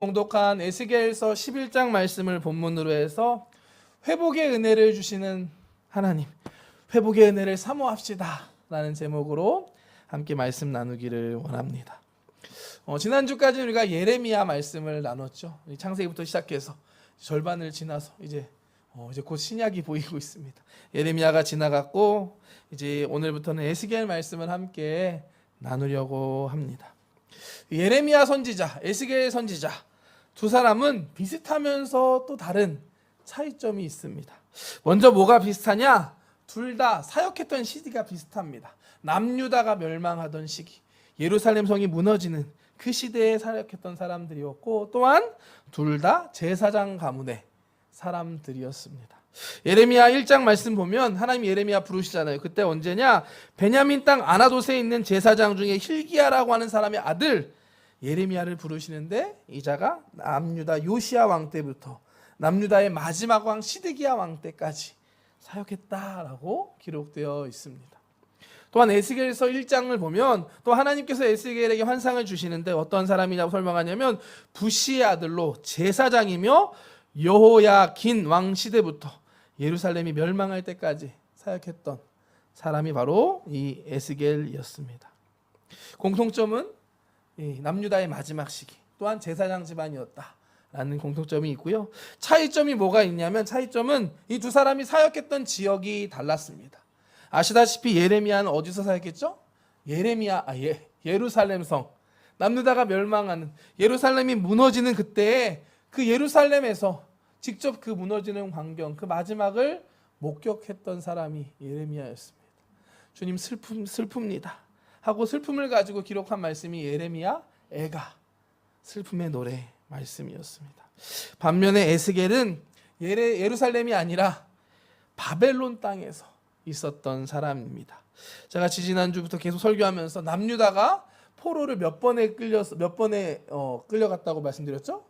봉독한 에스겔서 11장 말씀을 본문으로 해서 회복의 은혜를 주시는 하나님, 회복의 은혜를 사모합시다. 라는 제목으로 함께 말씀 나누기를 원합니다. 어, 지난주까지 우리가 예레미야 말씀을 나눴죠. 이 창세기부터 시작해서 절반을 지나서 이제 어, 이제 곧 신약이 보이고 있습니다. 예레미야가 지나갔고 이제 오늘부터는 에스겔 말씀을 함께 나누려고 합니다. 예레미야 선지자, 에스겔 선지자 두 사람은 비슷하면서 또 다른 차이점이 있습니다. 먼저 뭐가 비슷하냐? 둘 다 사역했던 시기가 비슷합니다. 남유다가 멸망하던 시기, 예루살렘 성이 무너지는 그 시대에 사역했던 사람들이었고 또한 둘 다 제사장 가문의 사람들이었습니다. 예레미야 1장 말씀 보면 하나님 예레미야 부르시잖아요. 그때 언제냐? 베냐민 땅 아나도스에 있는 제사장 중에 힐기야라고 하는 사람의 아들 예레미야를 부르시는데 이 자가 남유다 요시야 왕 때부터 남유다의 마지막 왕 시드기야 왕 때까지 사역했다라고 기록되어 있습니다. 또한 에스겔서 1장을 보면 또 하나님께서 에스겔에게 환상을 주시는데 어떤 사람이냐고 설명하냐면 부시의 아들로 제사장이며 여호야긴 왕 시대부터 예루살렘이 멸망할 때까지 사역했던 사람이 바로 이 에스겔이었습니다. 공통점은 이 남유다의 마지막 시기 또한 제사장 집안이었다라는 공통점이 있고요. 차이점이 뭐가 있냐면 차이점은 이 두 사람이 사역했던 지역이 달랐습니다. 아시다시피 예레미야는 어디서 사역했죠? 예레미야 아, 예, 예루살렘 성 남유다가 멸망하는 예루살렘이 무너지는 그때에 그 예루살렘에서 직접 그 무너지는 광경 그 마지막을 목격했던 사람이 예레미야였습니다. 주님 슬픔 슬픕니다. 하고 슬픔을 가지고 기록한 말씀이 예레미야 애가 슬픔의 노래 말씀이었습니다. 반면에 에스겔은 예레, 예루살렘이 아니라 바벨론 땅에서 있었던 사람입니다. 제가 지지난주부터 계속 설교하면서 남유다가 포로를 몇 번에 끌려서 몇 번에 어, 끌려갔다고 말씀드렸죠?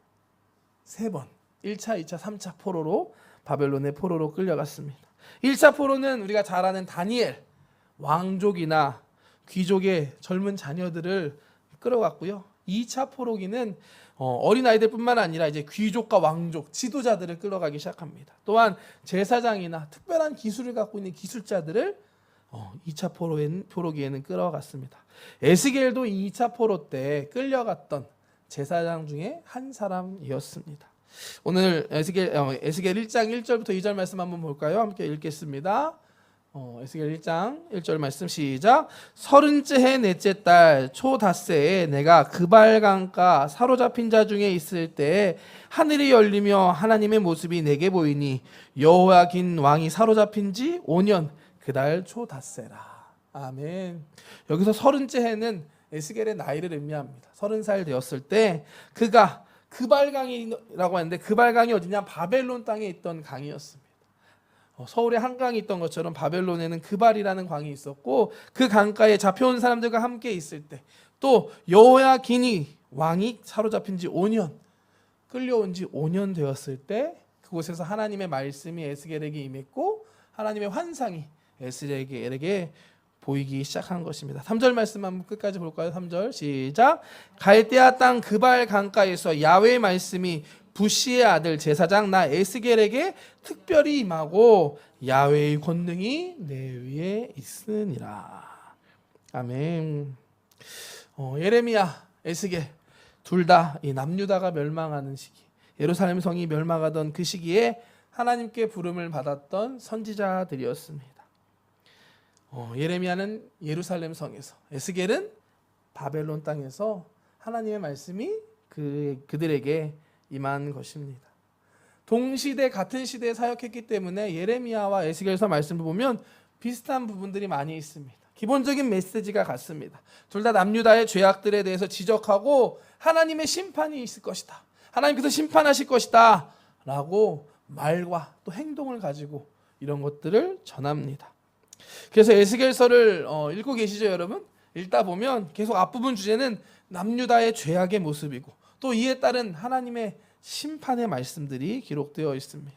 세 번. 1차, 2차, 3차 포로로 바벨론의 포로로 끌려갔습니다. 1차 포로는 우리가 잘 아는 다니엘 왕족이나 귀족의 젊은 자녀들을 끌어갔고요. 2차 포로기는 어, 린 아이들뿐만 아니라 이제 귀족과 왕족, 지도자들을 끌어가기 시작합니다. 또한 제사장이나 특별한 기술을 갖고 있는 기술자들을 어, 2차 포로에는, 포로기에는 끌어갔습니다. 에스겔도 2차 포로 때 끌려갔던 제사장 중에 한 사람이었습니다. 오늘 에스겔, 어, 에스겔 1장 1절부터 2절 말씀 한번 볼까요? 함께 읽겠습니다. 어, 에스겔 1장 1절 말씀 시작. 서른째 해 넷째 달 초닷새에 내가 그발강가 사로잡힌 자 중에 있을 때 하늘이 열리며 하나님의 모습이 내게 보이니 여호야긴 왕이 사로잡힌 지 5년 그달 초닷새라. 아멘. 여기서 서른째 해는 에스겔의 나이를 의미합니다. 서른 살 되었을 때 그가 그발강이라고 하는데 그발강이 어디냐? 바벨론 땅에 있던 강이었습니다. 어, 서울에 한강이 있던 것처럼 바벨론에는 그발이라는 강이 있었고 그 강가에 잡혀온 사람들과 함께 있을 때 또 여호야긴이 왕이 사로잡힌 지 5년 끌려온 지 5년 되었을 때 그곳에서 하나님의 말씀이 에스겔에게 임했고 하나님의 환상이 에스겔에게 보이기 시작한 것입니다. 3절 말씀 한번 끝까지 볼까요? 3절 시작. 갈대아 땅 그발 강가에서 야외의 말씀이 부시의 아들 제사장 나 에스겔에게 특별히 임하고 야외의 권능이 내 위에 있으니라. 아멘. 어, 예레미야, 에스겔 둘 다 이 남유다가 멸망하는 시기, 예루살렘 성이 멸망하던 그 시기에 하나님께 부름을 받았던 선지자들이었습니다. 어, 예레미야는 예루살렘 성에서, 에스겔은 바벨론 땅에서 하나님의 말씀이 그 그들에게 임한 것입니다. 동시대 같은 시대에 사역했기 때문에 예레미야와 에스겔서 말씀을 보면 비슷한 부분들이 많이 있습니다. 기본적인 메시지가 같습니다. 둘 다 남유다의 죄악들에 대해서 지적하고 하나님의 심판이 있을 것이다. 하나님께서 심판하실 것이다. 라고 말과 또 행동을 가지고 이런 것들을 전합니다. 그래서 에스겔서를 어, 읽고 계시죠, 여러분? 읽다 보면 계속 앞부분 주제는 남유다의 죄악의 모습이고 또 이에 따른 하나님의 심판의 말씀들이 기록되어 있습니다.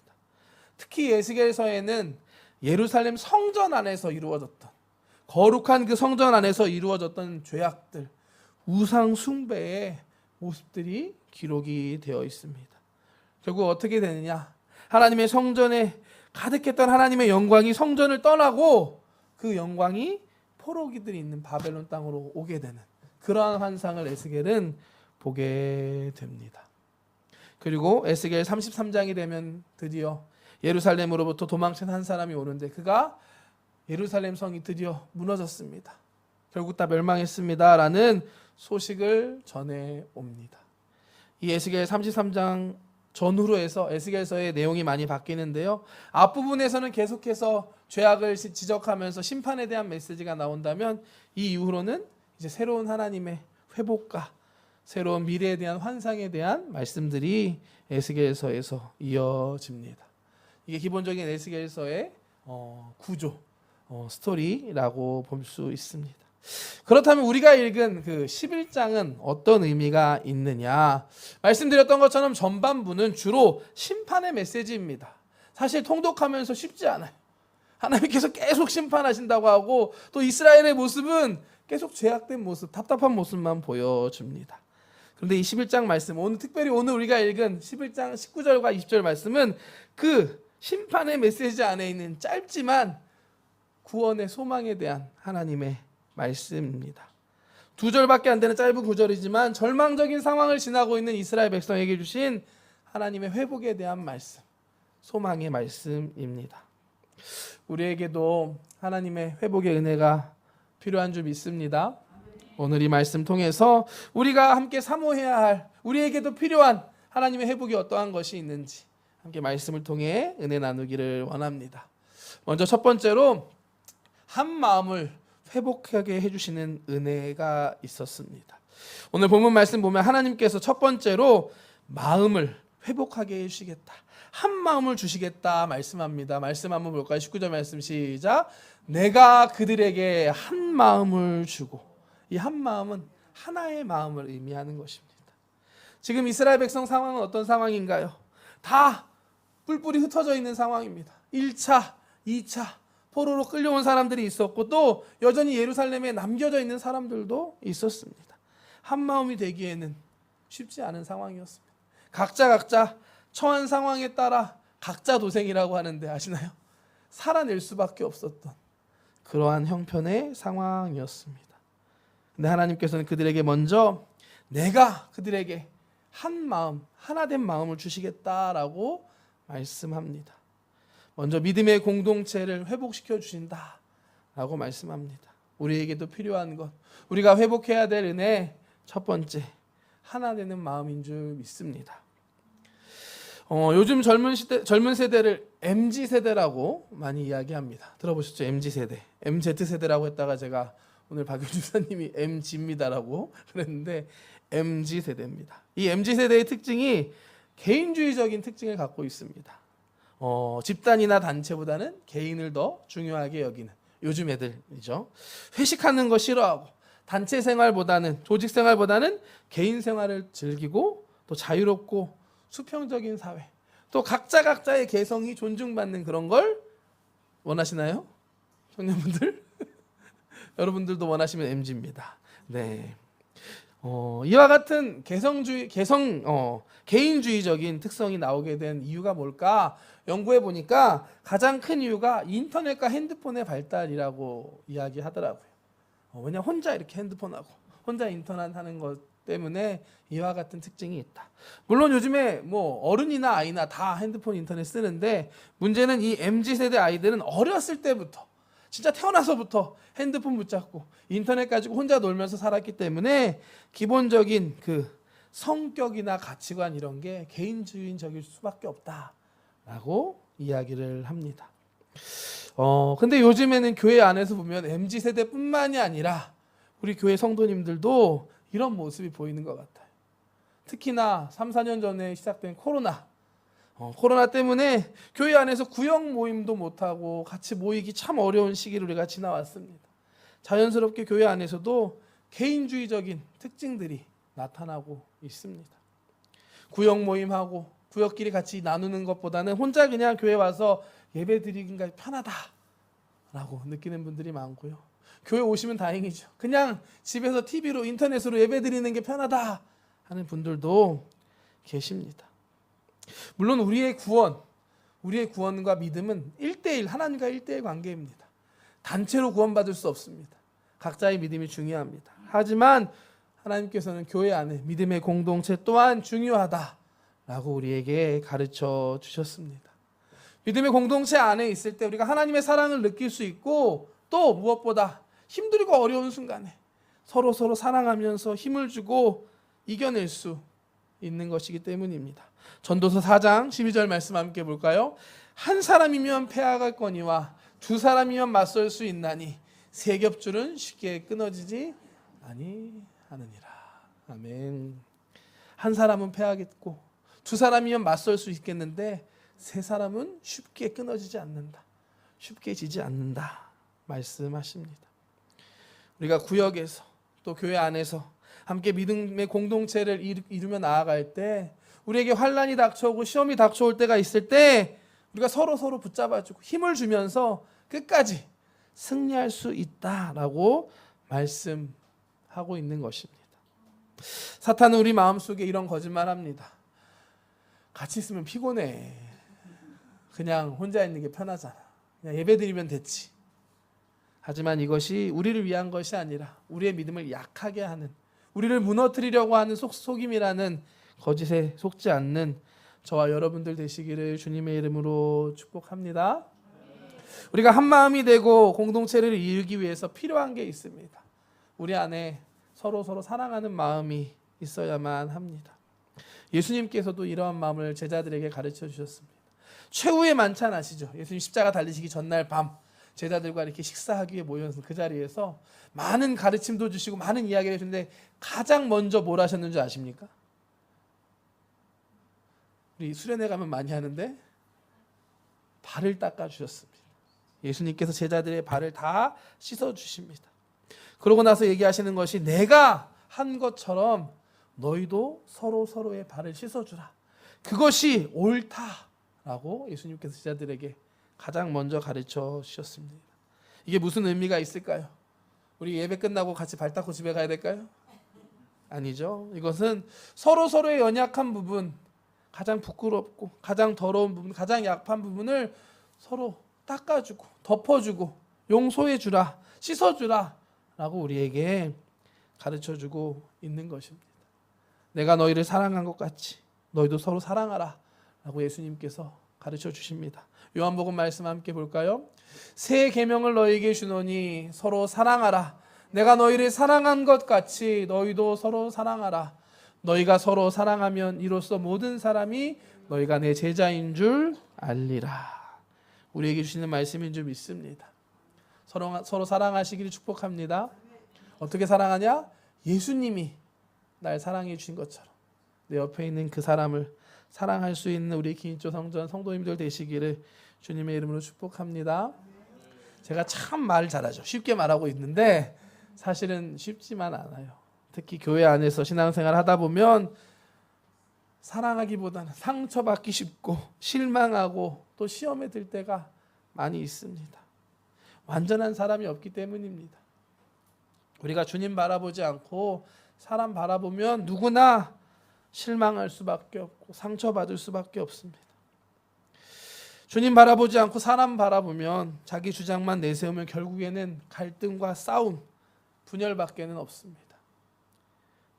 특히 에스겔서에는 예루살렘 성전 안에서 이루어졌던 거룩한 그 성전 안에서 이루어졌던 죄악들, 우상 숭배의 모습들이 기록이 되어 있습니다. 결국 어떻게 되느냐? 하나님의 성전에 가득했던 하나님의 영광이 성전을 떠나고 그 영광이 포로기들이 있는 바벨론 땅으로 오게 되는 그러한 환상을 에스겔은 보게 됩니다. 그리고 에스겔 33장이 되면 드디어 예루살렘으로부터 도망친 한 사람이 오는데 그가 예루살렘 성이 드디어 무너졌습니다. 결국 다 멸망했습니다라는 소식을 전해 옵니다. 이 에스겔 33장 전후로 해서 에스겔서의 내용이 많이 바뀌는데요. 앞부분에서는 계속해서 죄악을 시- 지적하면서 심판에 대한 메시지가 나온다면 이 이후로는 이제 새로운 하나님의 회복과 새로운 미래에 대한 환상에 대한 말씀들이 에스겔서에서 이어집니다. 이게 기본적인 에스겔서의 어, 구조, 어, 스토리라고 볼 수 있습니다. 그렇다면 우리가 읽은 그 11장은 어떤 의미가 있느냐? 말씀드렸던 것처럼 전반부는 주로 심판의 메시지입니다. 사실 통독하면서 쉽지 않아요. 하나님께서 계속 심판하신다고 하고 또 이스라엘의 모습은 계속 죄악된 모습, 답답한 모습만 보여줍니다. 그런데 이 11장 말씀, 오늘 특별히 오늘 우리가 읽은 11장 19절과 20절 말씀은 그 심판의 메시지 안에 있는 짧지만 구원의 소망에 대한 하나님의 말씀입니다. 두 절밖에 안 되는 짧은 구절이지만 절망적인 상황을 지나고 있는 이스라엘 백성에게 주신 하나님의 회복에 대한 말씀, 소망의 말씀입니다. 우리에게도 하나님의 회복의 은혜가 필요한 줄 믿습니다. 오늘 이 말씀 통해서 우리가 함께 사모해야 할 우리에게도 필요한 하나님의 회복이 어떠한 것이 있는지 함께 말씀을 통해 은혜 나누기를 원합니다. 먼저 첫 번째로 한 마음을 회복하게 해주시는 은혜가 있었습니다. 오늘 본문 말씀 보면 하나님께서 첫 번째로 마음을 회복하게 해주시겠다. 한 마음을 주시겠다 말씀합니다. 말씀 한번 볼까요? 19절 말씀 시작. 내가 그들에게 한 마음을 주고 이 한 마음은 하나의 마음을 의미하는 것입니다. 지금 이스라엘 백성 상황은 어떤 상황인가요? 다 뿔뿔이 흩어져 있는 상황입니다. 1차, 2차 포로로 끌려온 사람들이 있었고 또 여전히 예루살렘에 남겨져 있는 사람들도 있었습니다. 한 마음이 되기에는 쉽지 않은 상황이었습니다. 각자 각자 처한 상황에 따라 각자 도생이라고 하는데 아시나요? 살아낼 수밖에 없었던 그러한 형편의 상황이었습니다. 근데 하나님께서는 그들에게 먼저 내가 그들에게 한 마음, 하나 된 마음을 주시겠다라고 말씀합니다. 먼저 믿음의 공동체를 회복시켜 주신다라고 말씀합니다. 우리에게도 필요한 것, 우리가 회복해야 될 은혜 첫 번째 하나 되는 마음인 줄 믿습니다. 어, 요즘 젊은 시대 젊은 세대를 MZ 세대라고 많이 이야기합니다. 들어보셨죠? MZ 세대, MZ 세대라고 했다가 제가 오늘 박윤 주사님이 MZ입니다라고 그랬는데 MZ 세대입니다. 이 MZ 세대의 특징이 개인주의적인 특징을 갖고 있습니다. 어, 집단이나 단체보다는 개인을 더 중요하게 여기는 요즘 애들이죠. 회식하는 거 싫어하고 단체 생활보다는 조직 생활보다는 개인 생활을 즐기고 또 자유롭고 수평적인 사회 또 각자 각자의 개성이 존중받는 그런 걸 원하시나요? 청년분들? 여러분들도 원하시면 MG입니다. 네. 어, 이와 같은 개성주의, 개성, 어, 개인주의적인 특성이 나오게 된 이유가 뭘까? 연구해 보니까 가장 큰 이유가 인터넷과 핸드폰의 발달이라고 이야기하더라고요. 어, 왜냐 혼자 이렇게 핸드폰하고 혼자 인터넷 하는 것 때문에 이와 같은 특징이 있다. 물론 요즘에 뭐 어른이나 아이나 다 핸드폰 인터넷 쓰는데 문제는 이 MZ 세대 아이들은 어렸을 때부터 진짜 태어나서부터 핸드폰 붙잡고 인터넷 가지고 혼자 놀면서 살았기 때문에 기본적인 그 성격이나 가치관 이런 게 개인주의적일 수밖에 없다라고 이야기를 합니다. 어 근데 요즘에는 교회 안에서 보면 MZ 세대뿐만이 아니라 우리 교회 성도님들도 이런 모습이 보이는 것 같아요. 특히나 3, 4년 전에 시작된 코로나 어, 코로나 때문에 교회 안에서 구역 모임도 못하고 같이 모이기 참 어려운 시기를 우리가 지나왔습니다. 자연스럽게 교회 안에서도 개인주의적인 특징들이 나타나고 있습니다. 구역 모임하고 구역끼리 같이 나누는 것보다는 혼자 그냥 교회 와서 예배 드리기가 편하다라고 느끼는 분들이 많고요. 교회 오시면 다행이죠. 그냥 집에서 TV로 인터넷으로 예배 드리는 게 편하다 하는 분들도 계십니다. 물론 우리의 구원, 우리의 구원과 믿음은 1대1 하나님과 1대1 관계입니다. 단체로 구원받을 수 없습니다. 각자의 믿음이 중요합니다. 하지만 하나님께서는 교회 안에 믿음의 공동체 또한 중요하다라고 우리에게 가르쳐 주셨습니다. 믿음의 공동체 안에 있을 때 우리가 하나님의 사랑을 느낄 수 있고 또 무엇보다 힘들고 어려운 순간에 서로 서로 사랑하면서 힘을 주고 이겨낼 수 있는 것이기 때문입니다. 전도서 4장 12절 말씀 함께 볼까요? 한 사람이면 패하갈거니와 두 사람이면 맞설 수 있나니 세 겹줄은 쉽게 끊어지지 아니하느니라. 아멘. 한 사람은 패하겠고 두 사람이면 맞설 수 있겠는데 세 사람은 쉽게 끊어지지 않는다. 쉽게 지지 않는다. 말씀하십니다. 우리가 구역에서 또 교회 안에서 함께 믿음의 공동체를 이루- 이루며 나아갈 때 우리에게 환란이 닥쳐오고 시험이 닥쳐올 때가 있을 때 우리가 서로 서로 붙잡아주고 힘을 주면서 끝까지 승리할 수 있다라고 말씀하고 있는 것입니다. 사탄은 우리 마음속에 이런 거짓말합니다. 같이 있으면 피곤해. 그냥 혼자 있는 게 편하잖아. 그냥 예배드리면 됐지. 하지만 이것이 우리를 위한 것이 아니라 우리의 믿음을 약하게 하는 우리를 무너뜨리려고 하는 속, 속임이라는 거짓에 속지 않는 저와 여러분들 되시기를 주님의 이름으로 축복합니다. 우리가 한 마음이 되고 공동체를 이루기 위해서 필요한 게 있습니다. 우리 안에 서로 서로 사랑하는 마음이 있어야만 합니다. 예수님께서도 이러한 마음을 제자들에게 가르쳐 주셨습니다. 최후의 만찬 아시죠? 예수님 십자가 달리시기 전날 밤 제자들과 이렇게 식사하기 위해 모여서 그 자리에서 많은 가르침도 주시고 많은 이야기를 해주는데 가장 먼저 뭘 하셨는지 아십니까? 우리 수련회 가면 많이 하는데 발을 닦아 주셨습니다. 예수님께서 제자들의 발을 다 씻어 주십니다. 그러고 나서 얘기하시는 것이 내가 한 것처럼 너희도 서로 서로의 발을 씻어 주라. 그것이 옳다라고 예수님께서 제자들에게 가장 먼저 가르쳐 주셨습니다. 이게 무슨 의미가 있을까요? 우리 예배 끝나고 같이 발 닦고 집에 가야 될까요? 아니죠. 이것은 서로 서로의 연약한 부분, 가장 부끄럽고 가장 더러운 부분, 가장 약한 부분을 서로 닦아주고 덮어주고 용서해 주라, 씻어 주라라고 우리에게 가르쳐 주고 있는 것입니다. 내가 너희를 사랑한 것 같이 너희도 서로 사랑하라라고 예수님께서 가르쳐 주십니다. 요한복음 말씀 함께 볼까요? 새 계명을 너희에게 주노니 서로 사랑하라. 내가 너희를 사랑한 것 같이 너희도 서로 사랑하라. 너희가 서로 사랑하면 이로써 모든 사람이 너희가 내 제자인 줄 알리라. 우리에게 주시는 말씀인 줄 믿습니다. 서로, 서로 사랑하시기를 축복합니다. 어떻게 사랑하냐? 예수님이 날 사랑해 주신 것처럼 내 옆에 있는 그 사람을 사랑할 수 있는 우리 기인조 성전 성도님들 되시기를 주님의 이름으로 축복합니다. 제가 참 말 잘하죠. 쉽게 말하고 있는데 사실은 쉽지만 않아요. 특히 교회 안에서 신앙생활 하다 보면 사랑하기보다는 상처받기 쉽고 실망하고 또 시험에 들 때가 많이 있습니다. 완전한 사람이 없기 때문입니다. 우리가 주님 바라보지 않고 사람 바라보면 누구나 실망할 수밖에 없고 상처받을 수밖에 없습니다. 주님 바라보지 않고 사람 바라보면 자기 주장만 내세우면 결국에는 갈등과 싸움, 분열밖에는 없습니다.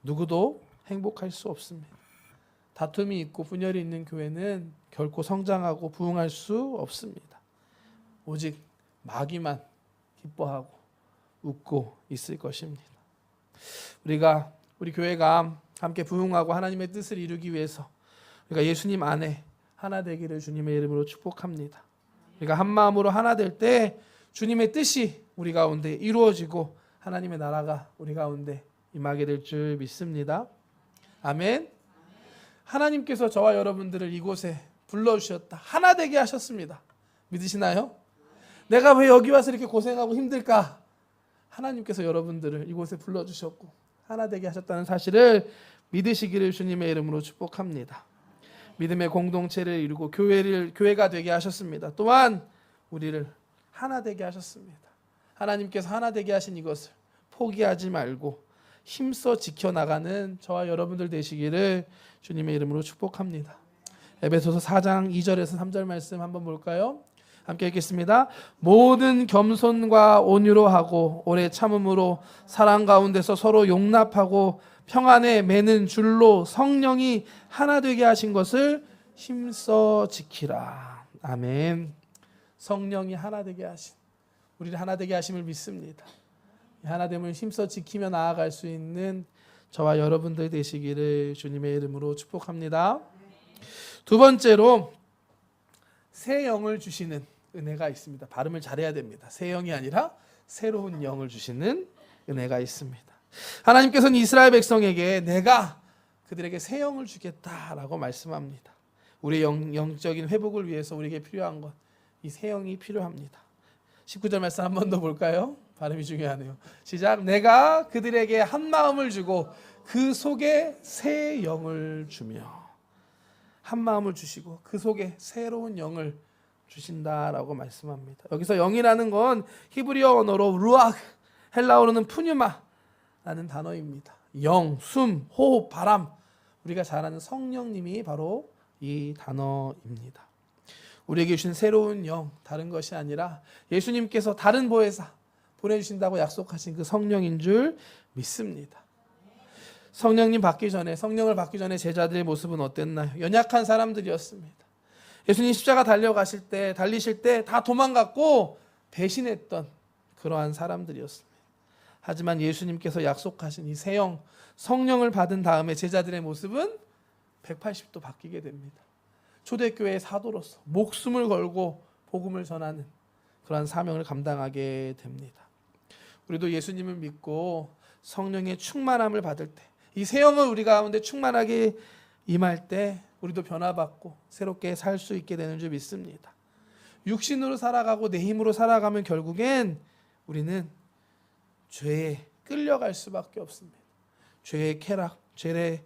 누구도 행복할 수 없습니다. 다툼이 있고 분열이 있는 교회는 결코 성장하고 부흥할 수 없습니다. 오직 마귀만 기뻐하고 웃고 있을 것입니다. 우리가 우리 교회가 함께 부흥하고 하나님의 뜻을 이루기 위해서 우리가 예수님 안에 하나 되기를 주님의 이름으로 축복합니다. 우리가 한 마음으로 하나 될 때 주님의 뜻이 우리 가운데 이루어지고 하나님의 나라가 우리 가운데 임하게 될 줄 믿습니다. 아멘. 하나님께서 저와 여러분들을 이곳에 불러주셨다. 하나 되게 하셨습니다. 믿으시나요? 내가 왜 여기 와서 이렇게 고생하고 힘들까? 하나님께서 여러분들을 이곳에 불러주셨고 하나 되게 하셨다는 사실을 믿으시기를 주님의 이름으로 축복합니다. 믿음의 공동체를 이루고 교회를 교회가 되게 하셨습니다. 또한 우리를 하나 되게 하셨습니다. 하나님께서 하나 되게 하신 이것을 포기하지 말고 힘써 지켜나가는 저와 여러분들 되시기를 주님의 이름으로 축복합니다. 에베소서 4장 2절에서 3절 말씀 한번 볼까요? 함께 읽겠습니다. 모든 겸손과 온유로 하고 오래 참음으로 사랑 가운데서 서로 용납하고 평안에 매는 줄로 성령이 하나 되게 하신 것을 힘써 지키라. 아멘. 성령이 하나 되게 하신 우리를 하나 되게 하심을 믿습니다. 이 하나됨을 힘써 지키며 나아갈 수 있는 저와 여러분들 되시기를 주님의 이름으로 축복합니다. 두 번째로 새 영을 주시는 은혜가 있습니다. 발음을 잘해야 됩니다. 새 영이 아니라 새로운 영을 주시는 은혜가 있습니다. 하나님께서는 이스라엘 백성에게 내가 그들에게 새 영을 주겠다라고 말씀합니다. 우리 영, 영적인 회복을 위해서 우리에게 필요한 것, 이 새 영이 필요합니다. 19절 말씀 한 번 더 볼까요? 발음이 중요하네요. 시작. 내가 그들에게 한 마음을 주고 그 속에 새 영을 주며 한 마음을 주시고 그 속에 새로운 영을 주신다라고 말씀합니다. 여기서 영이라는 건 히브리어 언어로 루아흐, 헬라어로는 푸뉴마라는 단어입니다. 영, 숨, 호흡, 바람. 우리가 잘 아는 성령님이 바로 이 단어입니다. 우리에게 주신 새로운 영, 다른 것이 아니라 예수님께서 다른 보혜사 보내주신다고 약속하신 그 성령인 줄 믿습니다. 성령님 받기 전에 성령을 받기 전에 제자들의 모습은 어땠나요? 연약한 사람들이었습니다. 예수님 십자가 달려가실 때 달리실 때 다 도망갔고 배신했던 그러한 사람들이었습니다. 하지만 예수님께서 약속하신 이 새 영 성령을 받은 다음에 제자들의 모습은 180도 바뀌게 됩니다. 초대교회의 사도로서 목숨을 걸고 복음을 전하는 그러한 사명을 감당하게 됩니다. 우리도 예수님을 믿고 성령의 충만함을 받을 때, 이 세영을 우리 가운데 충만하게 임할 때, 우리도 변화받고 새롭게 살 수 있게 되는 줄 믿습니다. 육신으로 살아가고 내 힘으로 살아가면 결국엔 우리는 죄에 끌려갈 수밖에 없습니다. 죄의 쾌락, 죄의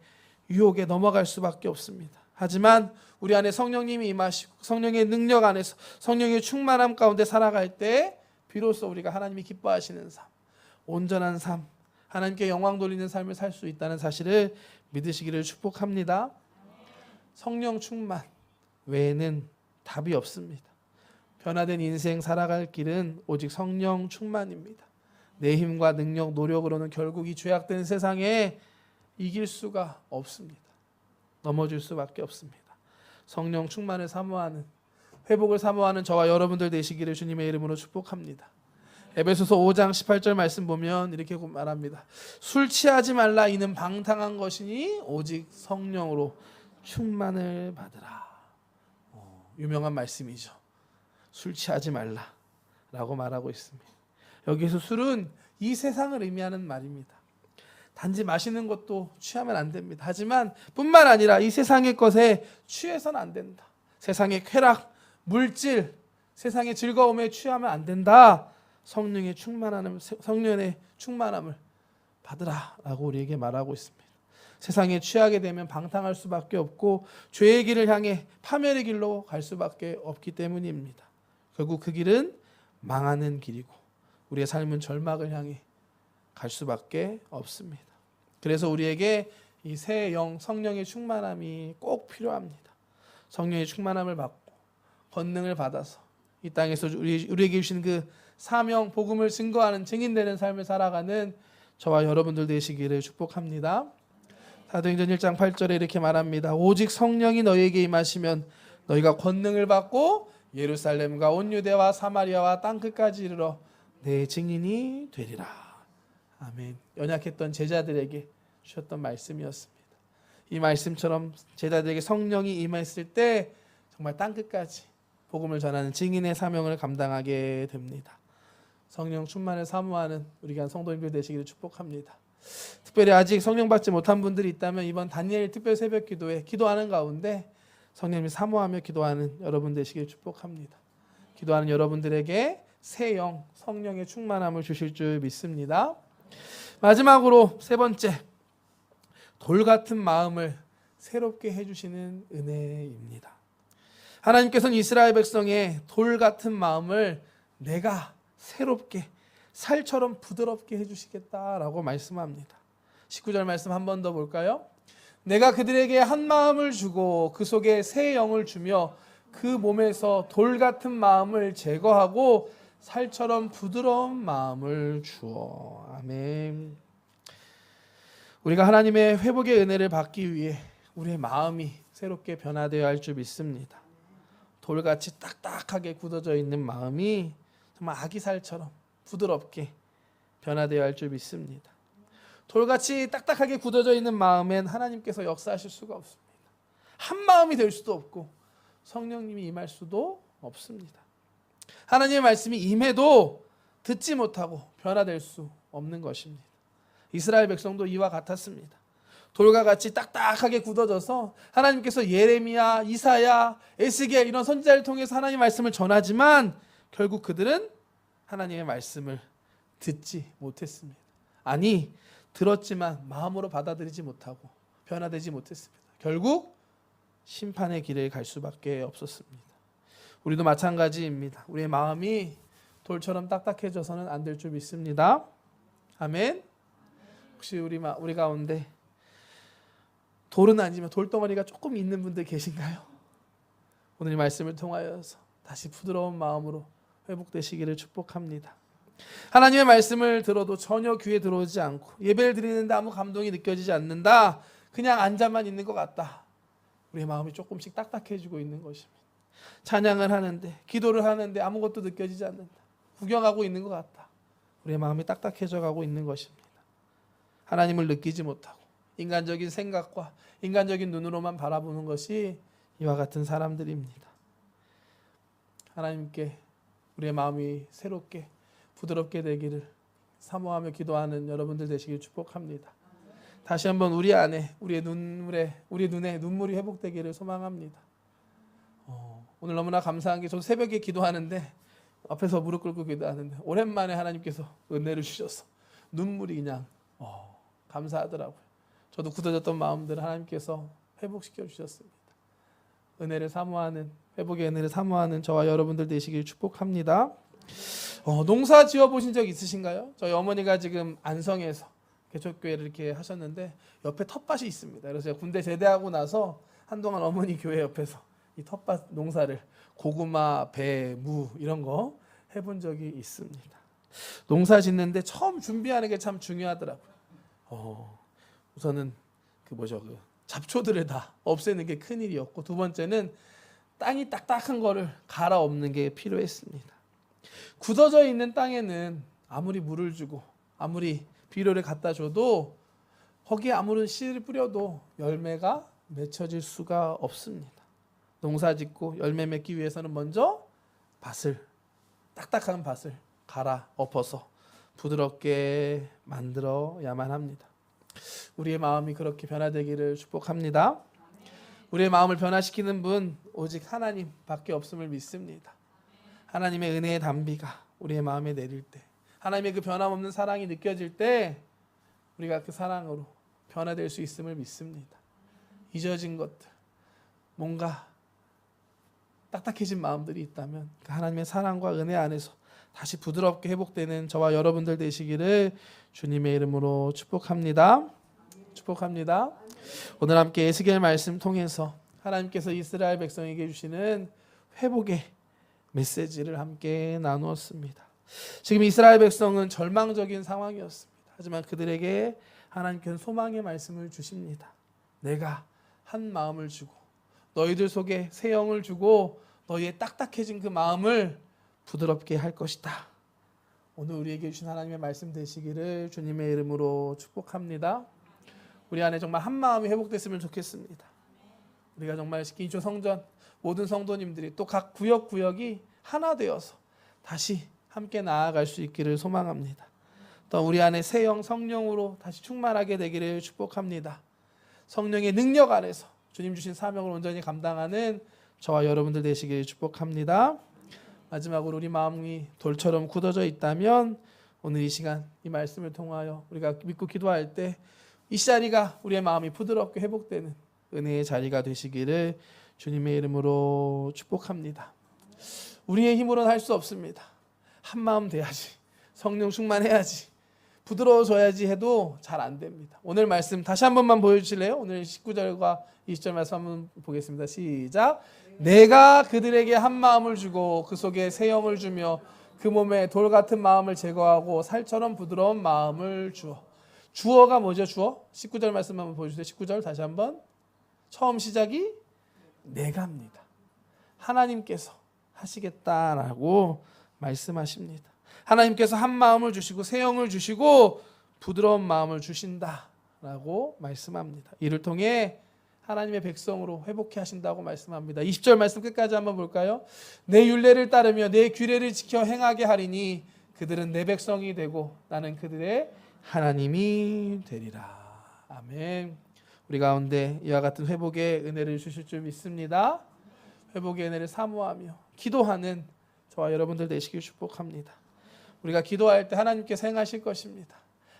유혹에 넘어갈 수밖에 없습니다. 하지만 우리 안에 성령님이 임하시고 성령의 능력 안에서 성령의 충만함 가운데 살아갈 때 비로소 우리가 하나님이 기뻐하시는 삶, 온전한 삶, 하나님께 영광 돌리는 삶을 살 수 있다는 사실을 믿으시기를 축복합니다. 성령 충만 외에는 답이 없습니다. 변화된 인생 살아갈 길은 오직 성령 충만입니다. 내 힘과 능력, 노력으로는 결국 이 죄악된 세상에 이길 수가 없습니다. 넘어질 수밖에 없습니다. 성령 충만을 사모하는 회복을 사모하는 저와 여러분들 되시기를 주님의 이름으로 축복합니다. 에베소서 5장 18절 말씀 보면 이렇게 말합니다. 술 취하지 말라 이는 방탕한 것이니 오직 성령으로 충만을 받으라. 어, 유명한 말씀이죠. 술 취하지 말라라고 말하고 있습니다. 여기서 술은 이 세상을 의미하는 말입니다. 단지 마시는 것도 취하면 안 됩니다. 하지만 뿐만 아니라 이 세상의 것에 취해서는 안 된다. 세상의 쾌락, 물질, 세상의 즐거움에 취하면 안 된다. 성령의 충만함을 성령의 충만함을 받으라라고 우리에게 말하고 있습니다. 세상에 취하게 되면 방탕할 수밖에 없고 죄의 길을 향해 파멸의 길로 갈 수밖에 없기 때문입니다. 결국 그 길은 망하는 길이고 우리의 삶은 절망을 향해 갈 수밖에 없습니다. 그래서 우리에게 이 새 영 성령의 충만함이 꼭 필요합니다. 성령의 충만함을 받고 권능을 받아서 이 땅에서 우리, 우리에게 주신 그 사명 복음을 증거하는 증인되는 삶을 살아가는 저와 여러분들 되시기를 축복합니다. 사도행전 1장 8절에 이렇게 말합니다. 오직 성령이 너희에게 임하시면 너희가 권능을 받고 예루살렘과 온 유대와 사마리아와 땅 끝까지 이르러 내 증인이 되리라. 아멘. 연약했던 제자들에게 주셨던 말씀이었습니다. 이 말씀처럼 제자들에게 성령이 임했을 때 정말 땅 끝까지 복음을 전하는 증인의 사명을 감당하게 됩니다. 성령 충만을 사모하는 우리가 성도님들 되시기를 축복합니다. 특별히 아직 성령 받지 못한 분들이 있다면 이번 다니엘 특별 새벽 기도에 기도하는 가운데 성령님 사모하며 기도하는 여러분 되시길 축복합니다. 기도하는 여러분들에게 새 영, 성령의 충만함을 주실 줄 믿습니다. 마지막으로 세 번째, 돌 같은 마음을 새롭게 해주시는 은혜입니다. 하나님께서는 이스라엘 백성의 돌 같은 마음을 내가 새롭게 살처럼 부드럽게 해주시겠다라고 말씀합니다. 19절 말씀 한 번 더 볼까요? 내가 그들에게 한 마음을 주고 그 속에 새 영을 주며 그 몸에서 돌 같은 마음을 제거하고 살처럼 부드러운 마음을 주어. 아멘. 우리가 하나님의 회복의 은혜를 받기 위해 우리의 마음이 새롭게 변화되어야 할 줄 믿습니다. 돌같이 딱딱하게 굳어져 있는 마음이 정말 아기살처럼 부드럽게 변화되어야 할 줄 믿습니다. 돌같이 딱딱하게 굳어져 있는 마음엔 하나님께서 역사하실 수가 없습니다. 한 마음이 될 수도 없고 성령님이 임할 수도 없습니다. 하나님의 말씀이 임해도 듣지 못하고 변화될 수 없는 것입니다. 이스라엘 백성도 이와 같았습니다. 돌과 같이 딱딱하게 굳어져서 하나님께서 예레미야, 이사야, 에스겔 이런 선지자를 통해서 하나님의 말씀을 전하지만 결국 그들은 하나님의 말씀을 듣지 못했습니다. 아니 들었지만 마음으로 받아들이지 못하고 변화되지 못했습니다. 결국 심판의 길을 갈 수밖에 없었습니다. 우리도 마찬가지입니다. 우리의 마음이 돌처럼 딱딱해져서는 안 될 줄 믿습니다. 아멘. 혹시 우리 마, 우리 가운데 돌은 아니지만 돌덩어리가 조금 있는 분들 계신가요? 오늘 이 말씀을 통하여서 다시 부드러운 마음으로 회복되시기를 축복합니다. 하나님의 말씀을 들어도 전혀 귀에 들어오지 않고 예배를 드리는데 아무 감동이 느껴지지 않는다. 그냥 앉아만 있는 것 같다. 우리의 마음이 조금씩 딱딱해지고 있는 것입니다. 찬양을 하는데 기도를 하는데 아무것도 느껴지지 않는다. 구경하고 있는 것 같다. 우리의 마음이 딱딱해져 가고 있는 것입니다. 하나님을 느끼지 못하고 인간적인 생각과 인간적인 눈으로만 바라보는 것이 이와 같은 사람들입니다. 하나님께 우리의 마음이 새롭게 부드럽게 되기를 사모하며 기도하는 여러분들 되시길 축복합니다. 다시 한번 우리 안에 우리의 눈물에 우리 눈에 눈물이 회복되기를 소망합니다. 어, 오늘 너무나 감사한 게저 새벽에 기도하는데 앞에서 무릎 꿇고 기도하는데 오랜만에 하나님께서 은혜를 주셔서 눈물이 그냥 어, 감사하더라고요. 저도 굳어졌던 마음들 하나님께서 회복시켜 주셨습니다. 은혜를 사모하는 회복의 은혜를 사모하는 저와 여러분들 되시길 축복합니다. 어, 농사 지어 보신 적 있으신가요? 저희 어머니가 지금 안성에서 개척교회를 이렇게 하셨는데 옆에 텃밭이 있습니다. 그래서 군대 제대하고 나서 한동안 어머니 교회 옆에서 이 텃밭 농사를 고구마, 배, 무 이런 거 해본 적이 있습니다. 농사 짓는데 처음 준비하는 게 참 중요하더라고요. 어, 우선은 그 뭐죠 그 잡초들을 다 없애는 게 큰 일이었고 두 번째는 땅이 딱딱한 거를 갈아 엎는 게 필요했습니다. 굳어져 있는 땅에는 아무리 물을 주고 아무리 비료를 갖다 줘도 거기에 아무런 씨를 뿌려도 열매가 맺혀질 수가 없습니다. 농사 짓고 열매 맺기 위해서는 먼저 밭을 딱딱한 밭을 갈아 엎어서 부드럽게 만들어야만 합니다. 우리의 마음이 그렇게 변화되기를 축복합니다. 우리의 마음을 변화시키는 분 오직 하나님밖에 없음을 믿습니다. 하나님의 은혜의 담비가 우리의 마음에 내릴 때 하나님의 그 변함없는 사랑이 느껴질 때 우리가 그 사랑으로 변화될 수 있음을 믿습니다. 잊어진 것들 뭔가 딱딱해진 마음들이 있다면 그 하나님의 사랑과 은혜 안에서 다시 부드럽게 회복되는 저와 여러분들 되시기를 주님의 이름으로 축복합니다. 축복합니다. 오늘 함께 에스겔 말씀 통해서 하나님께서 이스라엘 백성에게 주시는 회복의 메시지를 함께 나누었습니다. 지금 이스라엘 백성은 절망적인 상황이었습니다. 하지만 그들에게 하나님께서 소망의 말씀을 주십니다. 내가 한 마음을 주고 너희들 속에 새 영을 주고 너희의 딱딱해진 그 마음을 부드럽게 할 것이다. 오늘 우리에게 주신 하나님의 말씀 되시기를 주님의 이름으로 축복합니다. 우리 안에 정말 한 마음이 회복됐으면 좋겠습니다. 우리가 정말 기초 성전 모든 성도님들이 또 각 구역 구역이 하나 되어서 다시 함께 나아갈 수 있기를 소망합니다. 또 우리 안에 새 영 성령으로 다시 충만하게 되기를 축복합니다. 성령의 능력 안에서 주님 주신 사명을 온전히 감당하는 저와 여러분들 되시기를 축복합니다. 마지막으로 우리 마음이 돌처럼 굳어져 있다면 오늘 이 시간 이 말씀을 통하여 우리가 믿고 기도할 때 이 자리가 우리의 마음이 부드럽게 회복되는 은혜의 자리가 되시기를 주님의 이름으로 축복합니다. 우리의 힘으로는 할 수 없습니다. 한 마음 돼야지. 성령 충만해야지. 부드러워져야지 해도 잘 안 됩니다. 오늘 말씀 다시 한 번만 보여주실래요? 오늘 19절과 20절 말씀 한번 보겠습니다. 시작. 내가 그들에게 한 마음을 주고 그 속에 새 영을 주며 그 몸에 돌 같은 마음을 제거하고 살처럼 부드러운 마음을 주어. 주어가 뭐죠? 주어? 19절 말씀 한번 보여주세요. 19절 다시 한번. 처음 시작이 내가입니다. 하나님께서 하시겠다라고 말씀하십니다. 하나님께서 한 마음을 주시고 새 영을 주시고 부드러운 마음을 주신다라고 말씀합니다. 이를 통해 하나님의 백성으로 회복해 하신다고 말씀합니다. 20절 말씀 끝까지 한번 볼까요? 내 율례를 따르며 내 규례를 지켜 행하게 하리니 그들은 내 백성이 되고 나는 그들의 하나님이 되리라. 아멘. 우리 가운데 이와 같은 회복의 은혜를 주실 줄 믿습니다. 회복의 은혜를 사모하며 기도하는 저와 여러분들 되시길 축복합니다. 우리가 기도할 때 하나님께서 행하실 것입니다.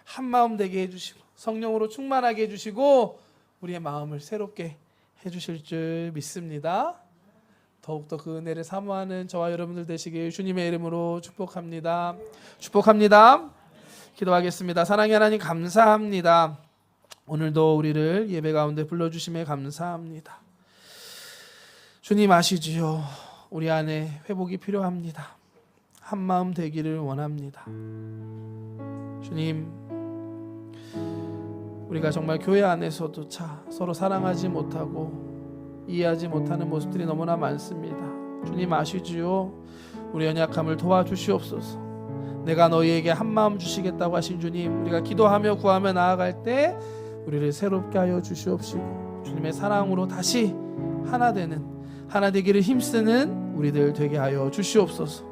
한 마음 되게 해주시고 성령으로 충만하게 해주시고 우리의 마음을 새롭게 해주실 줄 믿습니다. 더욱더 그 은혜를 사모하는 저와 여러분들 되시길 주님의 이름으로 축복합니다. 축복합니다. 기도하겠습니다. 사랑의 하나님 감사합니다. 오늘도 우리를 예배 가운데 불러주심에 감사합니다. 주님 아시지요. 우리 안에 회복이 필요합니다. 한 마음 되기를 원합니다. 주님, 우리가 정말 교회 안에서도 차 서로 사랑하지 못하고 이해하지 못하는 모습들이 너무나 많습니다. 주님 아시지요? 우리 연약함을 도와주시옵소서. 내가 너희에게 한 마음 주시겠다고 하신 주님, 우리가 기도하며 구하며 나아갈 때 우리를 새롭게 하여 주시옵시고 주님의 사랑으로 다시 하나 되는 하나 되기를 힘쓰는 우리들 되게 하여 주시옵소서.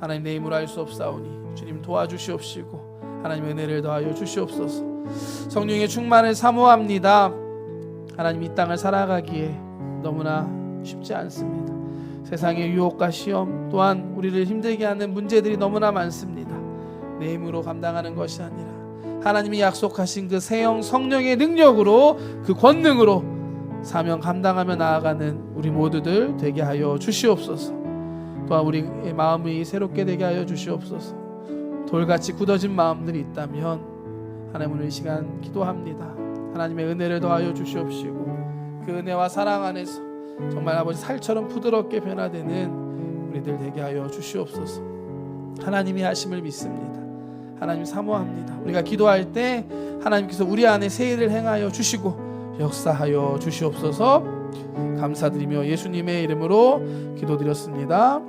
하나님 내 힘으로 할 수 없사오니 주님 도와주시옵시고 하나님의 은혜를 더하여 주시옵소서. 성령의 충만을 사모합니다. 하나님 이 땅을 살아가기에 너무나 쉽지 않습니다. 세상의 유혹과 시험 또한 우리를 힘들게 하는 문제들이 너무나 많습니다. 내 힘으로 감당하는 것이 아니라 하나님이 약속하신 그 새영 성령의 능력으로 그 권능으로 사명 감당하며 나아가는 우리 모두들 되게 하여 주시옵소서. 또한 우리의 마음이 새롭게 되게 하여 주시옵소서. 돌같이 굳어진 마음들이 있다면 하나님 오늘 이 시간 기도합니다. 하나님의 은혜를 더하여 주시옵시고 그 은혜와 사랑 안에서 정말 아버지 살처럼 부드럽게 변화되는 우리들 되게 하여 주시옵소서. 하나님이 하심을 믿습니다. 하나님 사모합니다. 우리가 기도할 때 하나님께서 우리 안에 새 일을 행하여 주시고 역사하여 주시옵소서. 감사드리며 예수님의 이름으로 기도드렸습니다.